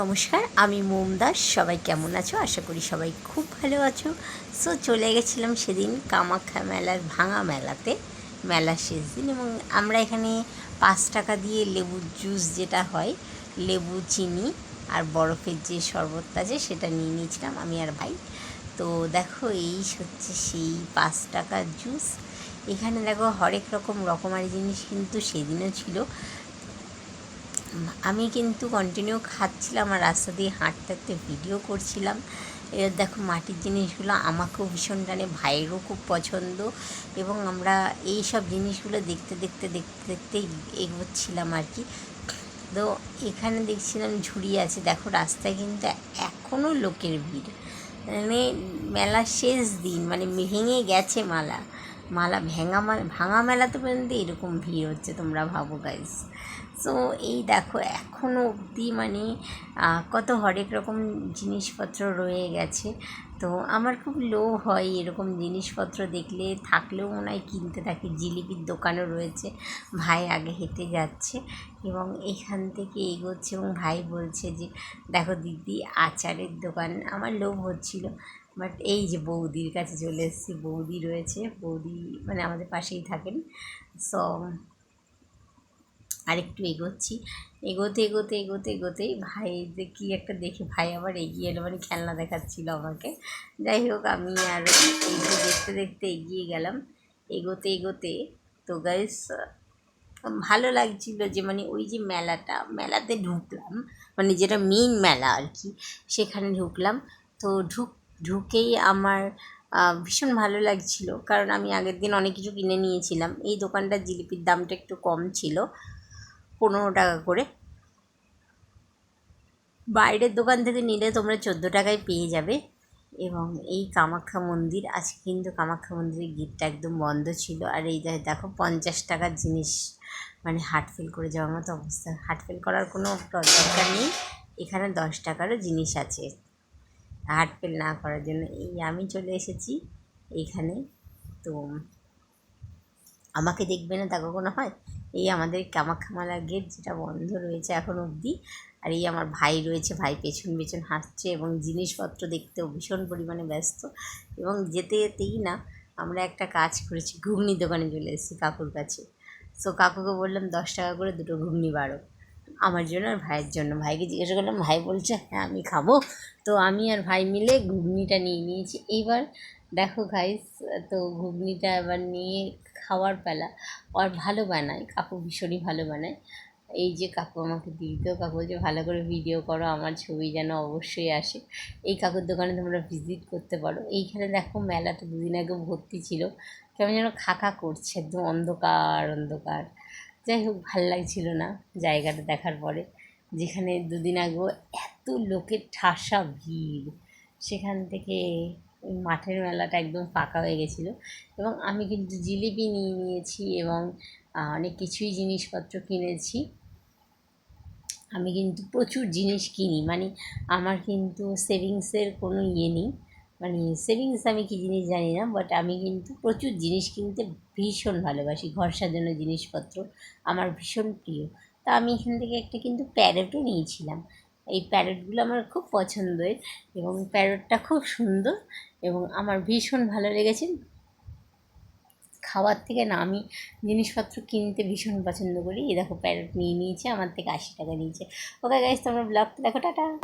নমস্কার, আমি মোম দাস। সবাই কেমন আছো? আশা করি সবাই খুব ভালো আছো। সো, চলে গেছিলাম সেদিন কামাখ্যা মেলার ভাঙা মেলাতে, মেলার শেষ দিন এবং আমরা এখানে পাঁচ টাকা দিয়ে লেবুর জুস যেটা হয়, লেবু, চিনি আর বরফের যে শরবতটা আছে সেটা নিয়ে নিয়েছিলাম আমি আর ভাই। তো দেখো, এই হচ্ছে সেই পাঁচ টাকার জুস। এখানে দেখো হরেক রকম রকমারি জিনিস কিন্তু সেদিনও ছিল। আমি কিন্তু কন্টিনিউ খাচ্ছিলাম আর রাস্তা দিয়ে হাঁটতে হাঁটতে ভিডিও করছিলাম। এবার দেখো মাটির জিনিসগুলো আমাকেও ভীষণ টানে ভাইয়েরও খুব পছন্দ এবং আমরা এই সব জিনিসগুলো দেখতে দেখতে দেখতে দেখতে এগোচ্ছিলাম আর কি। তো এখানে দেখছিলাম ঝুড়ি আছে, দেখো রাস্তায় কিন্তু এখনও লোকের ভিড়। মানে মেলার শেষ দিন মানে ভেঙে গেছে মালা। মালা, ভেঙা ভাঙা মেলাতে পর্যন্ত এরকম ভিড় হচ্ছে তোমরা ভাবো গাইস সো এই দেখো এখনও অবধি মানে কত হরেক রকম জিনিসপত্র রয়ে গেছে। তো আমার খুব লো হয় এরকম জিনিসপত্র দেখলে, থাকলেও মনে হয় কিনতে থাকি। জিলিপির দোকানও রয়েছে, ভাই আগে হেঁটে যাচ্ছে এবং এখান থেকে এগোচ্ছে এবং ভাই বলছে যে, দেখো দিদি, আচারের দোকান। আমার লোভ হচ্ছিল। বাট এই যে বৌদির কাছে চলে এসেছি, বৌদি রয়েছে, বৌদি মানে আমাদের পাশেই থাকেন। সো আরেকটু এগোচ্ছি। এগোতে এগোতে এগোতে, এগোতেই ভাই কী একটা দেখে ভাই আবার এগিয়ে এলো মানে খেলনা দেখাচ্ছিল আমাকে। যাই হোক, আমি আর এই যে দেখতে দেখতে এগিয়ে গেলাম। এগোতে এগোতে তো গাইস ভালো লাগছিল যে মানে ওই যে মেলাটা, মেলাতে ঢুকলাম মানে যেটা মেইন মেলা আর কি, সেখানে ঢুকলাম। তো ঢুক ঢুকেই আমার ভীষণ ভালো লাগছিল। কারণ আমি আগের দিন অনেক কিছু কিনে নিয়েছিলাম। এই দোকানটার জিলিপির দামটা একটু কম ছিল, পনেরো টাকা করে। বাইরের দোকান থেকে নিলে তোমরা চোদ্দ টাকায় পেয়ে যাবে। এবং এই কামাখ্যা মন্দির, আজকে কিন্তু কামাখ্যা মন্দিরের গেটটা একদম বন্ধ ছিল। আর এই দেখো পঞ্চাশ টাকার জিনিস মানে হার্ট ফেল করে যাওয়ার মতো অবস্থা। হার্ট ফেল করার কোনো দরকার নেই। এখানে দশ টাকারও জিনিস আছে। হার্ট ফেল না করার জন্য এই আমি চলে এসেছি এইখানে তো আমাকে দেখবে না তা কখনো হয়? এই আমাদের কামাখ্যামালা গেট যেটা বন্ধ রয়েছে এখন অবধি। আর এই আমার ভাই রয়েছে, ভাই পেছন পেছন হাসছে এবং জিনিসপত্র দেখতেও ভীষণ পরিমাণে ব্যস্ত। এবং যেতে যেতেই না আমরা একটা কাজ করেছি, ঘুগনি দোকানে চলে এসেছি কাকুর কাছে। সো কাকুকে বললাম, দশ টাকা করে দুটো ঘুগনি বাড়ো। আমার জন্য আর ভাইয়ের জন্য। ভাইকে জিজ্ঞাসা করলাম, ভাই বলছে হ্যাঁ আমি খাব। তো আমি আর ভাই মিলে ঘুগনিটা নিয়ে নিয়েছি। এইবার দেখো গাইস তো ঘুগনিটা এবার নিয়ে খাওয়ার পেলা আর ভালো বানায়, কাকু ভীষণই ভালো বানায়। এই যে কাকু আমাকে দিত কাকু যে ভালো করে ভিডিও করো, আমার ছবি যেন অবশ্যই আসে। এই কাকুর দোকানে তোমরা ভিজিট করতে পারো। এইখানে দেখো মেলাটা দুদিন আগে ভর্তি ছিল। কেমন যেন খাকা করছে, একদম অন্ধকার অন্ধকার। যাই হোক, ভালো লাগছিল না জায়গাটা দেখার পরে। যেখানে দুদিন আগেও এত লোকের ঠাসা ভিড়, সেখান থেকে মাঠের মেলাটা একদম ফাঁকা হয়ে গেছিল। এবং আমি কিন্তু জিলিপি নিয়ে নিয়েছি এবং অনেক কিছুই জিনিসপত্র কিনেছি। আমি কিন্তু প্রচুর জিনিস কিনি মানে আমার কিন্তু সেভিংসের কোনো ইয়ে নেই। মানে সেভিংস আমি কী জিনিস জানি না বাট আমি কিন্তু প্রচুর জিনিস কিনতে ভীষণ ভালোবাসি, ঘর সাজানোর জিনিসপত্র আমার ভীষণ প্রিয়। তা আমি এখান থেকে একটা কিন্তু প্যারেটও নিয়েছিলাম। এই প্যারেটগুলো আমার খুব পছন্দের এবং প্যারেটটা খুব সুন্দর এবং আমার ভীষণ ভালো লেগেছে। খাওয়ার থেকে না, আমি জিনিসপত্র কিনতে ভীষণ পছন্দ করি। এ দেখো প্যারেট নিয়ে নিয়েছে, আমার থেকে আশি টাকা নিয়েছে। ওকে গাইজ তোমরা ব্লগটা দেখো, টাটা!